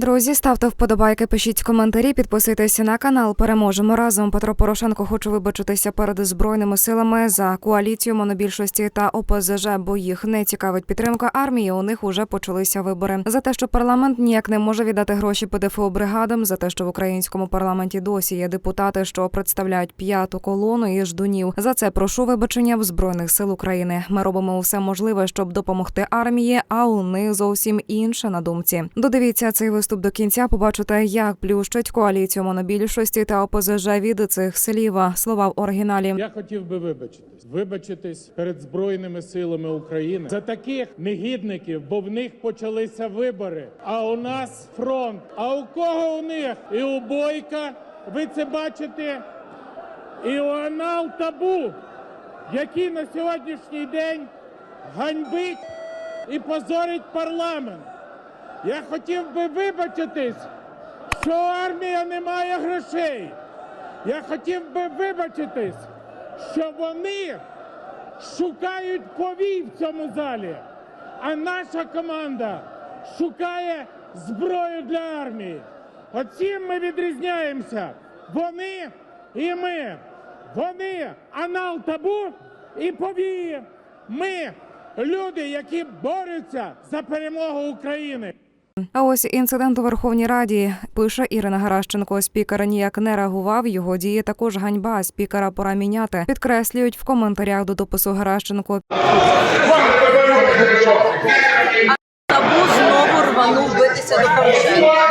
Друзі, ставте вподобайки, пишіть коментарі, підписуйтесь на канал. Переможемо разом. Петро Порошенко хоче вибачитися перед збройними силами за коаліцію монобільшості та ОПЗЖ, бо їх не цікавить підтримка армії. У них уже почалися вибори. За те, що парламент ніяк не може віддати гроші ПДФО бригадам, за те, що в українському парламенті досі є депутати, що представляють п'яту колону і ждунів. За це прошу вибачення в збройних сил України. Ми робимо все можливе, щоб допомогти армії, а у них зовсім інше на думці. Додивіться цей виступ до кінця. Побачите, як плющать коаліцію монобільшості та ОПЗЖ від цих слів. Слова в оригіналі. Я хотів би вибачитись, вибачитись перед збройними силами України за таких негідників, бо в них почалися вибори. А у нас фронт. А у кого у них? І у Бойка, ви це бачите, і у Анал Табу, який на сьогоднішній день ганьбить і позорить парламент. Я хотів би вибачитись, що армія не має грошей. Я хотів би вибачитись, що вони шукають повій в цьому залі, а наша команда шукає зброю для армії. Оцім ми відрізняємося. Вони і ми. Вони анал табу і повії. Ми люди, які борються за перемогу України. А ось інцидент у Верховній Раді пише Ірина Гаращенко. Спікер ніяк не реагував. Його дії також ганьба. Спікера пора міняти. Підкреслюють в коментарях до допису Гаращенко. Табу знову рванув битися до Порошенка.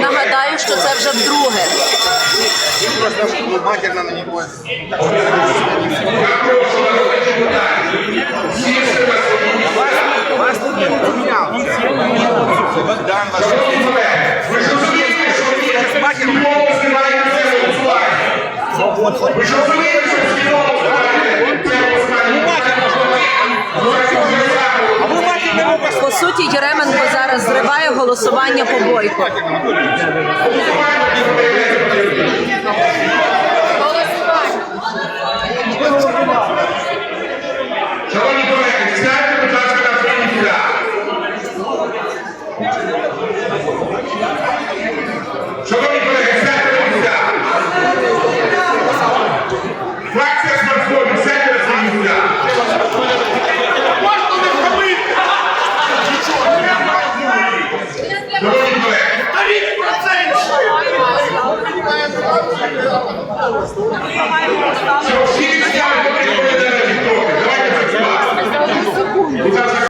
Нагадаю, що це вже вдруге. Матерно на него. Вас тут не поменял. Богдан ваш. Вы же разумеете, что вы матерно. Вы же разумеете, по суті, Єременко зараз зриває голосування по бойку.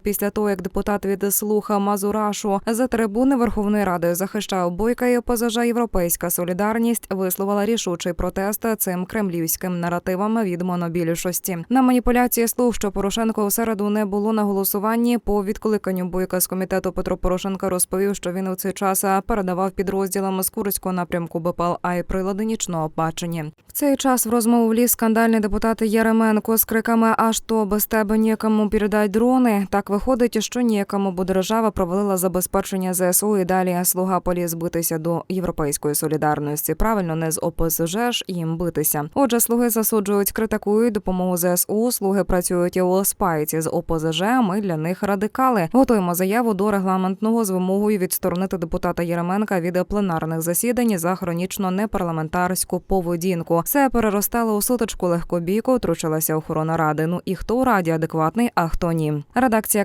Після того, як депутат від слуха Мазурашу за трибуни Верховної Ради захищав бойка і ОПЗЖ Європейська солідарність висловила рішучий протест цим кремлівським наративам від монобільшості. На маніпуляції слух, що Порошенко у середу не було на голосуванні по відкликанню бойка з комітету Петро Порошенко розповів, що він у цей час передавав підрозділам з Курського напрямку БПЛА і прилади нічного бачення. В цей час в розмову вліз скандальний депутат Яременко з криками «Аж то без тебе нікому передать дрони. Так виходить, що ніякому, бо держава провалила забезпечення ЗСУ і далі слуга поліз битися до європейської солідарності. Правильно, не з ОПЗЖ ж їм битися. Отже, слуги засуджують, критикують допомогу ЗСУ. Слуги працюють у спайці з ОПЗЖ. а Ми для них радикали. Готуємо заяву до регламентного з вимогою відсторонити депутата Єременка від пленарних засідань за хронічно непарламентарську поведінку. Це переростало у сутичку легкобійку. Втручилася охорона ради. Ну і хто у раді адекватний, а хто ні. Редакція